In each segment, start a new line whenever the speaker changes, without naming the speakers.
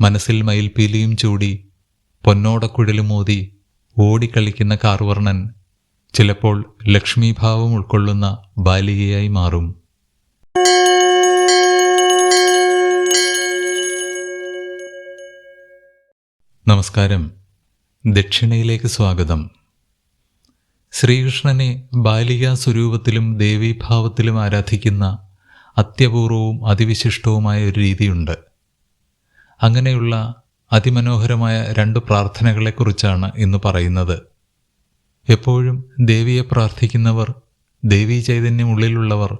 മനസ്സിൽ മയിൽപീലിയും ചൂടി പൊന്നോടക്കുഴലുമോതി ഓടിക്കളിക്കുന്ന കാർവർണൻ ചിലപ്പോൾ ലക്ഷ്മീഭാവം ഉൾക്കൊള്ളുന്ന ബാലികയായി മാറും. നമസ്കാരം. ദക്ഷിണയിലേക്ക് സ്വാഗതം. ശ്രീകൃഷ്ണനെ ബാലികാ സ്വരൂപത്തിലും ദേവീഭാവത്തിലും ആരാധിക്കുന്ന അത്യപൂർവവും അതിവിശിഷ്ടവുമായ ഒരു രീതിയുണ്ട്. അങ്ങനെയുള്ള അതിമനോഹരമായ രണ്ട് പ്രാർത്ഥനകളെക്കുറിച്ചാണ് ഇന്ന് പറയുന്നത്. എപ്പോഴും ദേവിയെ പ്രാർത്ഥിക്കുന്നവർ ദേവീ ചൈതന്യമുള്ളിലുള്ളവർ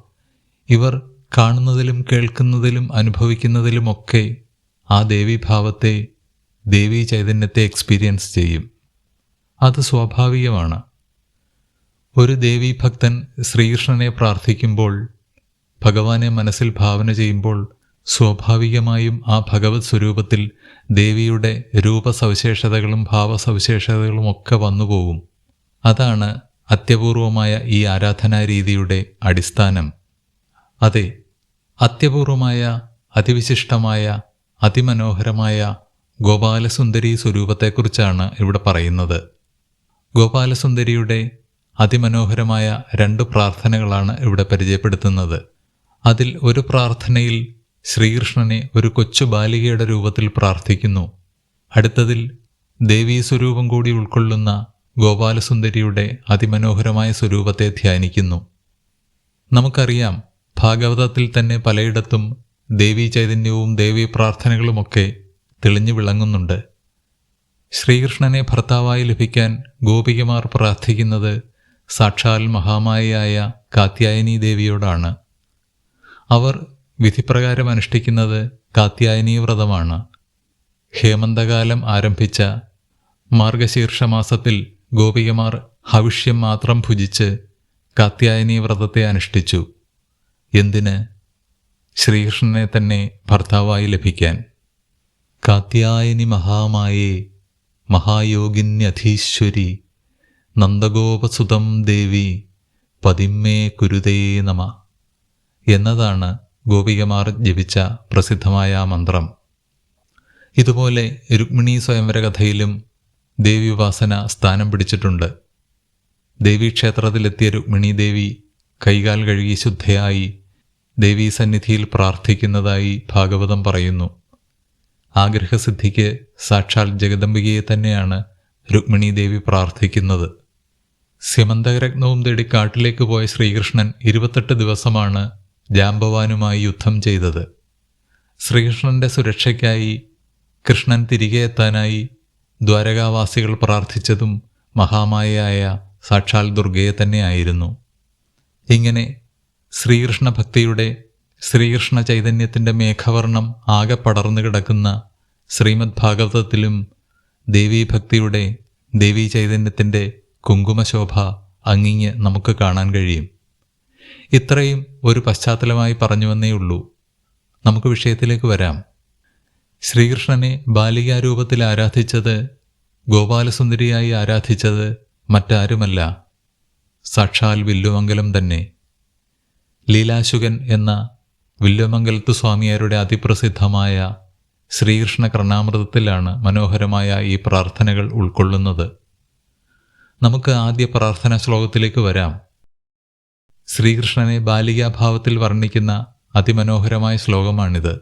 ഇവർ കാണുന്നതിലും കേൾക്കുന്നതിലും അനുഭവിക്കുന്നതിലുമൊക്കെ ആ ദേവീഭാവത്തെ ദേവീ ചൈതന്യത്തെ എക്സ്പീരിയൻസ് ചെയ്യും. അത് സ്വാഭാവികമാണ്. ഒരു ദേവീ ഭക്തൻ ശ്രീകൃഷ്ണനെ പ്രാർത്ഥിക്കുമ്പോൾ ഭഗവാനെ മനസ്സിൽ ഭാവന ചെയ്യുമ്പോൾ സ്വാഭാവികമായും ആ ഭഗവത് സ്വരൂപത്തിൽ ദേവിയുടെ രൂപസവിശേഷതകളും ഭാവസവിശേഷതകളും ഒക്കെ വന്നുപോകും അതാണ് അത്യപൂർവമായ ഈ ആരാധനാരീതിയുടെ അടിസ്ഥാനം. അതെ അത്യപൂർവമായ അതിവിശിഷ്ടമായ അതിമനോഹരമായ ഗോപാലസുന്ദരി സ്വരൂപത്തെക്കുറിച്ചാണ് ഇവിടെ പറയുന്നത്. ഗോപാലസുന്ദരിയുടെ അതിമനോഹരമായ രണ്ട് പ്രാർത്ഥനകളാണ് ഇവിടെ പരിചയപ്പെടുത്തുന്നത്. അതിൽ ഒരു പ്രാർത്ഥനയിൽ ശ്രീകൃഷ്ണനെ ഒരു കൊച്ചു ബാലികയുടെ രൂപത്തിൽ പ്രാർത്ഥിക്കുന്നു. അടുത്തതിൽ ദേവീ സ്വരൂപം കൂടി ഉൾക്കൊള്ളുന്ന ഗോപാലസുന്ദരിയുടെ അതിമനോഹരമായ സ്വരൂപത്തെ ധ്യാനിക്കുന്നു. നമുക്കറിയാം ഭാഗവതത്തിൽ തന്നെ പലയിടത്തും ദേവീ ചൈതന്യവും ദേവീ പ്രാർത്ഥനകളുമൊക്കെ തെളിഞ്ഞു വിളങ്ങുന്നുണ്ട്. ശ്രീകൃഷ്ണനെ ഭർത്താവായി ലഭിക്കാൻ ഗോപികമാർ പ്രാർത്ഥിക്കുന്നത് സാക്ഷാൽ മഹാമായയായ കാത്യായനി ദേവിയോടാണ് അവർ വിധിപ്രകാരം അനുഷ്ഠിക്കുന്നത് കാത്യായനീ വ്രതമാണ്. ഹേമന്തകാലം ആരംഭിച്ച മാർഗശീർഷമാസത്തിൽ ഗോപികമാർ ഹവിഷ്യം മാത്രം ഭുജിച്ച് കാത്യായനീ വ്രതത്തെ അനുഷ്ഠിച്ചു. എന്തിന്? ശ്രീകൃഷ്ണനെ തന്നെ ഭർത്താവായി ലഭിക്കാൻ. കാത്യായനി മഹാമായേ മഹായോഗിന്യധീശ്വരി നന്ദഗോപസുതം ദേവി പതിമ്മേ കുരുതേ നമ എന്നതാണ് ഗോപികമാർ ജപിച്ച പ്രസിദ്ധമായ മന്ത്രം. ഇതുപോലെ രുക്മിണി സ്വയംവര കഥയിലും ദേവി ദേവീവാസന സ്ഥാനം പിടിച്ചിട്ടുണ്ട്. ദേവീക്ഷേത്രത്തിലെത്തിയ രുക്മിണി ദേവി കൈകാൽ കഴുകി ശുദ്ധയായി ദേവീ സന്നിധിയിൽ പ്രാർത്ഥിക്കുന്നതായി ഭാഗവതം പറയുന്നു. ആഗ്രഹസിദ്ധിക്ക് സാക്ഷാൽ ജഗദംബികയെ തന്നെയാണ് രുക്മിണി ദേവി പ്രാർത്ഥിക്കുന്നത്. സ്യമന്തകരത്നവും തേടി കാട്ടിലേക്ക് പോയ ശ്രീകൃഷ്ണൻ ഇരുപത്തെട്ട് ദിവസമാണ് ജാംബവാനുമായി യുദ്ധം ചെയ്തത്. ശ്രീകൃഷ്ണന്റെ സുരക്ഷയ്ക്കായി കൃഷ്ണൻ തിരികെ എത്താനായി ദ്വാരകാവാസികൾ പ്രാർത്ഥിച്ചതും മഹാമായയായ സാക്ഷാൽ ദുർഗയെ തന്നെയായിരുന്നു. ഇങ്ങനെ ശ്രീകൃഷ്ണ ഭക്തിയുടെ ശ്രീകൃഷ്ണ ചൈതന്യത്തിന്റെ മേഘവർണം ആകെ പടർന്നു കിടക്കുന്ന ശ്രീമദ് ഭാഗവതത്തിലും ദേവീഭക്തിയുടെ ദേവീ ചൈതന്യത്തിന്റെ കുങ്കുമശോഭ അങ്ങിങ്ങ് നമുക്ക് കാണാൻ കഴിയും. ഇത്രയും ഒരു പശ്ചാത്തലമായി പറഞ്ഞുവെന്നേ ഉള്ളൂ. നമുക്ക് വിഷയത്തിലേക്ക് വരാം. ശ്രീകൃഷ്ണനെ ബാലികാരൂപത്തിൽ ആരാധിച്ചത് ഗോപാലസുന്ദരിയായി ആരാധിച്ചത് മറ്റാരുമല്ല. സാക്ഷാൽ വില്ലുമംഗലം തന്നെ. ലീലാശുകൻ എന്ന വില്ലുമംഗലത്ത് സ്വാമിയാരുടെ അതിപ്രസിദ്ധമായ ശ്രീകൃഷ്ണ കർണാമൃതത്തിലാണ് മനോഹരമായ ഈ പ്രാർത്ഥനകൾ ഉൾക്കൊള്ളുന്നത്. നമുക്ക് ആദ്യ പ്രാർത്ഥനാ ശ്ലോകത്തിലേക്ക് വരാം. ശ്രീകൃഷ്ണനെ ബാലികാഭാവത്തിൽ വർണിക്കുന്ന അതിമനോഹരമായ ശ്ലോകമാണിത്.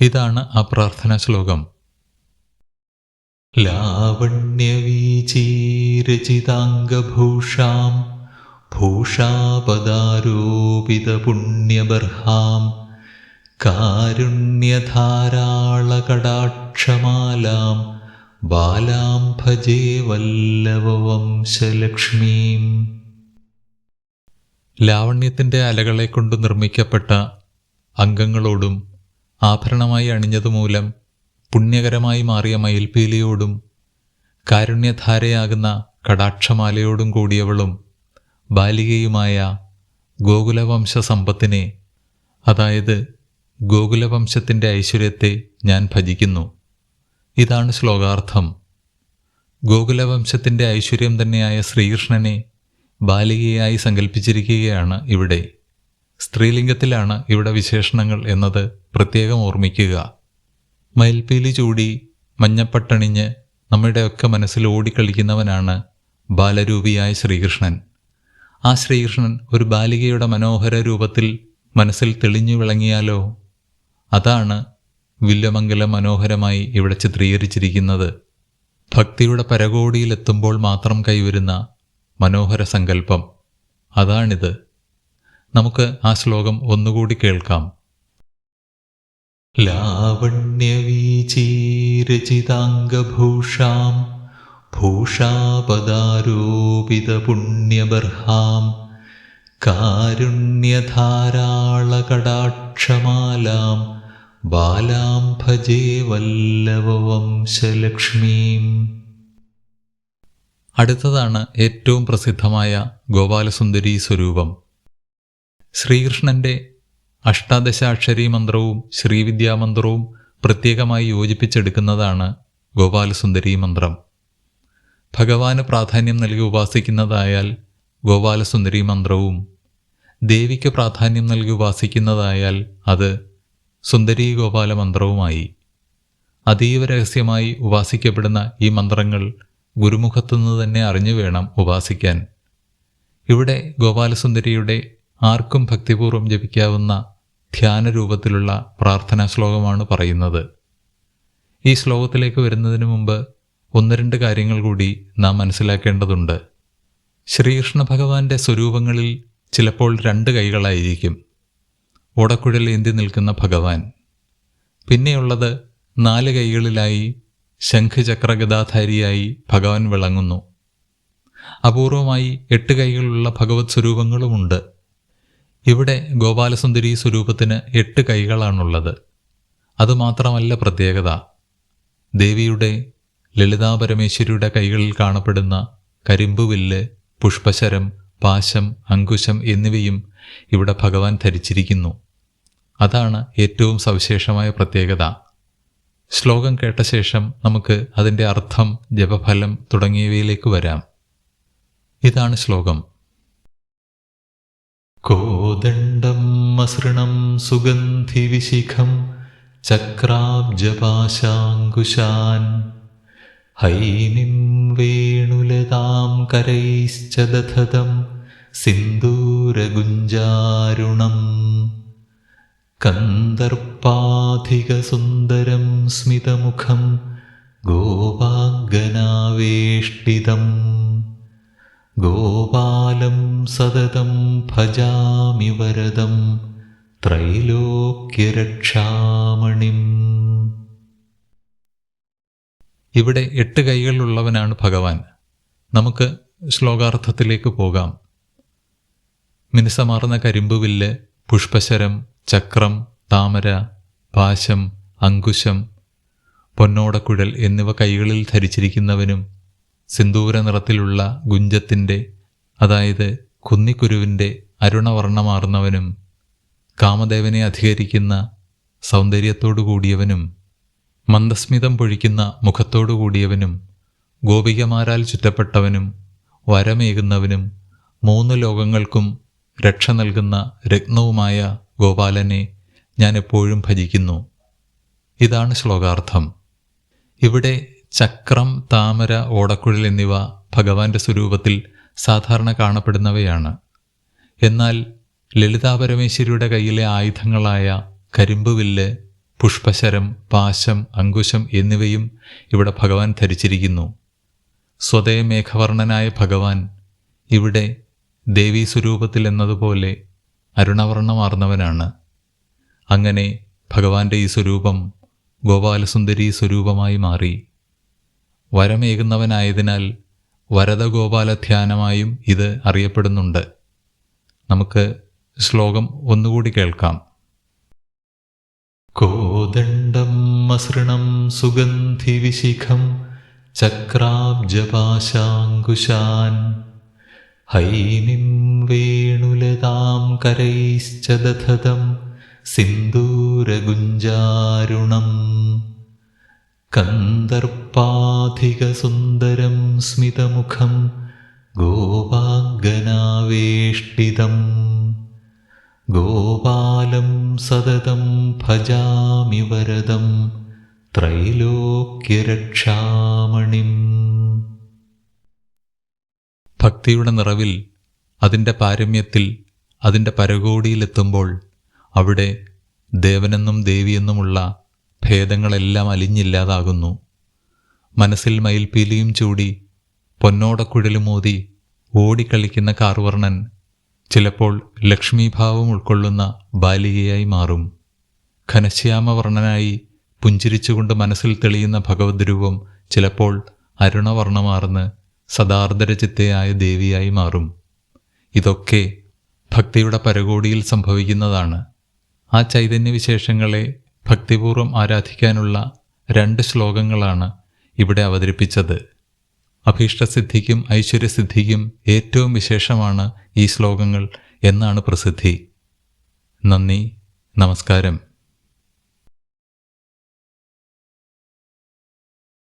ഇതാണ് ആ പ്രാർത്ഥനാ ശ്ലോകം. ലാവണ്യവീചീരചിതാംഗഭൂഷാം ഭൂഷാപദാരോപിതപുണ്യബർഹാം കാരുണ്യധാരാളകടാക്ഷമാലാം ബാലാം ഭജേ വല്ലവവംശലക്ഷ്മീം ലാവണ്യത്തിന്റെ അലകളെ കൊണ്ട് നിർമ്മിക്കപ്പെട്ട അംഗങ്ങളോടും ആഭരണമായി അണിഞ്ഞതുമൂലം പുണ്യകരമായി മാറിയ മയിൽപീലിയോടും കാരുണ്യധാരയാകുന്ന കടാക്ഷമാലയോടും കൂടിയവളും ബാലികയുമായ ഗോകുലവംശ സമ്പത്തിനെ അതായത് ഗോകുലവംശത്തിന്റെ ഐശ്വര്യത്തെ ഞാൻ ഭജിക്കുന്നു. ഇതാണ് ശ്ലോകാർത്ഥം. ഗോകുലവംശത്തിന്റെ ഐശ്വര്യം തന്നെയായ ശ്രീകൃഷ്ണനെ ബാലികയായി സങ്കല്പിച്ചിരിക്കുകയാണ് ഇവിടെ. സ്ത്രീലിംഗത്തിലാണ് ഇവിടെ വിശേഷണങ്ങൾ എന്നത് പ്രത്യേകം ഓർമ്മിക്കുക. മയിൽപീലി ചൂടി മഞ്ഞപ്പട്ടണിഞ്ഞ് നമ്മുടെയൊക്കെ മനസ്സിൽ ഓടിക്കളിക്കുന്നവനാണ് ബാലരൂപിയായ ശ്രീകൃഷ്ണൻ. ആ ശ്രീകൃഷ്ണൻ ഒരു ബാലികയുടെ മനോഹര രൂപത്തിൽ മനസ്സിൽ തെളിഞ്ഞു വിളങ്ങിയാലോ? അതാണ് വില്യമംഗലം മനോഹരമായി ഇവിടെ ചിത്രീകരിച്ചിരിക്കുന്നത്. ഭക്തിയുടെ പരകോടിയിലെത്തുമ്പോൾ മാത്രം കൈവരുന്ന മനോഹര സങ്കല്പം. അതാണിത്. നമുക്ക് ആ ശ്ലോകം ഒന്നുകൂടി കേൾക്കാം. ലാവണ്യവീചീരചിതാംഗഭൂഷാം ഭൂഷാപദാരോപിതപുണ്യബർഹാം കാരുണ്യധാരാളകടാക്ഷമാലാം ബാലാം ഭജേ വല്ലവവംശലക്ഷ്മീം അടുത്തതാണ് ഏറ്റവും പ്രസിദ്ധമായ ഗോപാലസുന്ദരി സ്വരൂപം. ശ്രീകൃഷ്ണന്റെ അഷ്ടാദശാക്ഷരി മന്ത്രവും ശ്രീവിദ്യാമന്ത്രവും പ്രത്യേകമായി യോജിപ്പിച്ചെടുക്കുന്നതാണ് ഗോപാലസുന്ദരി മന്ത്രം. ഭഗവാന് പ്രാധാന്യം നൽകി ഉപാസിക്കുന്നതായാൽ ഗോപാലസുന്ദരി മന്ത്രവും ദേവിക്ക് പ്രാധാന്യം നൽകി ഉപാസിക്കുന്നതായാൽ അത് സുന്ദരി ഗോപാല മന്ത്രവുമായി. അതീവ രഹസ്യമായി ഉപാസിക്കപ്പെടുന്ന ഈ മന്ത്രങ്ങൾ ഗുരുമുഖത്തുനിന്ന് തന്നെ അറിഞ്ഞു വേണം ഉപാസിക്കാൻ. ഇവിടെ ഗോപാലസുന്ദരിയുടെ ആർക്കും ഭക്തിപൂർവം ജപിക്കാവുന്ന ധ്യാന രൂപത്തിലുള്ള പ്രാർത്ഥനാ ശ്ലോകമാണ് പറയുന്നത്. ഈ ശ്ലോകത്തിലേക്ക് വരുന്നതിന് മുമ്പ് ഒന്ന് രണ്ട് കാര്യങ്ങൾ കൂടി നാം മനസ്സിലാക്കേണ്ടതുണ്ട്. ശ്രീകൃഷ്ണ ഭഗവാന്റെ സ്വരൂപങ്ങളിൽ ചിലപ്പോൾ രണ്ട് കൈകളായിരിക്കും. ഓടക്കുഴൽ ഏന്തി നിൽക്കുന്ന ഭഗവാൻ. പിന്നെയുള്ളത് നാല് കൈകളിലായി ശംഖചക്രഗതാധാരിയായി ഭഗവാൻ വിളങ്ങുന്നു. അപൂർവമായി എട്ട് കൈകളുള്ള ഭഗവത് സ്വരൂപങ്ങളുമുണ്ട്. ഇവിടെ ഗോപാലസുന്ദരി സ്വരൂപത്തിന് എട്ട് കൈകളാണുള്ളത്. അതുമാത്രമല്ല പ്രത്യേകത. ദേവിയുടെ ലളിതാപരമേശ്വരിയുടെ കൈകളിൽ കാണപ്പെടുന്ന കരിമ്പുവില്ല് പുഷ്പശരം പാശം അങ്കുശം എന്നിവയും ഇവിടെ ഭഗവാൻ ധരിച്ചിരിക്കുന്നു. അതാണ് ഏറ്റവും സവിശേഷമായ പ്രത്യേകത. ശ്ലോകം കേട്ട ശേഷം നമുക്ക് അതിന്റെ അർത്ഥം ജപഫലം തുടങ്ങിയവയിലേക്ക് വരാം. ഇതാണ് ശ്ലോകം. കോദണ്ഡം മസൃണം സുഗന്ധിവിശിഖം ചക്രാബ്ജപാശാങ്കുശാൻ ഹൈമിം വേണുലതാം കരൈശ്ച ദധതം സിന്ദൂരഗുഞ്ചാരുണം കന്ദർപ്പാധികസുന്ദരം സ്മിതമുഖം ഗോപാംഗനാവേഷ്ടിതം. ഗോപാലം സതതം ഭജാമി വരദം ത്രൈലോക്യരക്ഷാമണിം. ഇവിടെ എട്ട് കൈകളുള്ളവനാണ് ഭഗവാൻ. നമുക്ക് ശ്ലോകാർത്ഥത്തിലേക്ക് പോകാം. മിനുസമാർന്ന കരിമ്പുവില്ല് പുഷ്പശരം ചക്രം താമര പാശം അങ്കുശം പൊന്നോടക്കുഴൽ എന്നിവ കൈകളിൽ ധരിച്ചിരിക്കുന്നവനും സിന്ദൂര നിറത്തിലുള്ള ഗുഞ്ചത്തിന്റെ അതായത് കുന്നിക്കുരുവിന്റെ അരുണവർണമാർന്നവനും കാമദേവനെ അധികരിക്കുന്ന സൗന്ദര്യത്തോടു കൂടിയവനും മന്ദസ്മിതം പൊഴിക്കുന്ന മുഖത്തോടു കൂടിയവനും ഗോപികമാരാൽ ചുറ്റപ്പെട്ടവനും വരമേകുന്നവനും മൂന്ന് ലോകങ്ങൾക്കും രക്ഷ നൽകുന്ന രത്നവുമായ ഗോപാലനെ ഞാൻ എപ്പോഴും ഭജിക്കുന്നു. ഇതാണ് ശ്ലോകാർത്ഥം. ഇവിടെ ചക്രം താമര ഓടക്കുഴൽ എന്നിവ ഭഗവാന്റെ സ്വരൂപത്തിൽ സാധാരണ കാണപ്പെടുന്നവയാണ്. എന്നാൽ ലളിതാപരമേശ്വരിയുടെ കയ്യിലെ ആയുധങ്ങളായ കരിമ്പുവില്ല് പുഷ്പശരം പാശം അങ്കുശം എന്നിവയും ഇവിടെ ഭഗവാൻ ധരിച്ചിരിക്കുന്നു. സ്വതേ മേഘവർണനായ ഭഗവാൻ ഇവിടെ ദേവീ സ്വരൂപത്തിൽ എന്നതുപോലെ അരുണവർണമാർന്നവനാണ്. അങ്ങനെ ഭഗവാന്റെ ഈ സ്വരൂപം ഗോപാലസുന്ദരി സ്വരൂപമായി മാറി. വരമേകുന്നവനായതിനാൽ വരദഗോപാല ധ്യാനമായും ഇത് അറിയപ്പെടുന്നുണ്ട്. നമുക്ക് ശ്ലോകം ഒന്നുകൂടി കേൾക്കാം. കോദണ്ഡം മസൃണം സുഗന്ധിവിശിഖം ചക്രാബ്ജപാശാങ്കുശാൻ ഹൈമിം വേണുലതാം കരൈശ്ച ദധതം സിന്ദൂരഗുഞ്ചാരുണം കന്ദർപ്പാധികസുന്ദരം സ്മിതമുഖം ഗോപാഗനാവേഷ്ടിതം ഗോപാലം സതതം ഭജാമി വരദം ത്രൈലോക്യരക്ഷാമണിം.
ഭക്തിയുടെ നിറവിൽ അതിന്റെ പാരമ്യത്തിൽ അതിന്റെ പരകോടിയിലെത്തുമ്പോൾ അവിടെ ദേവനെന്നും ദേവിയെന്നുമുള്ള ഭേദങ്ങളെല്ലാം അലിഞ്ഞില്ലാതാകുന്നു. മനസ്സിൽ മയിൽപ്പീലിയും ചൂടി പൊന്നോടക്കുഴലുമോതി ഓടിക്കളിക്കുന്ന കാർവർണൻ ചിലപ്പോൾ ലക്ഷ്മീഭാവം ഉൾക്കൊള്ളുന്ന ബാലികയായി മാറും. ഘനശ്യാമവർണനായി പുഞ്ചിരിച്ചുകൊണ്ട് മനസ്സിൽ തെളിയുന്ന ഭഗവത് രൂപം ചിലപ്പോൾ അരുണവർണമാർന്ന് സദാർദ്ധരചിത്തയായ ദേവിയായി മാറും. ഇതൊക്കെ ഭക്തിയുടെ പരകോടിയിൽ സംഭവിക്കുന്നതാണ്. ആ ചൈതന്യവിശേഷങ്ങളെ ഭക്തിപൂർവം ആരാധിക്കാനുള്ള രണ്ട് ശ്ലോകങ്ങളാണ് ഇവിടെ അവതരിപ്പിച്ചത്. അഭീഷ്ടസിദ്ധിക്കും ഐശ്വര്യസിദ്ധിക്കും ഏറ്റവും വിശേഷമാണ് ഈ ശ്ലോകങ്ങൾ എന്നാണ് പ്രസിദ്ധി. നന്ദി നമസ്കാരം.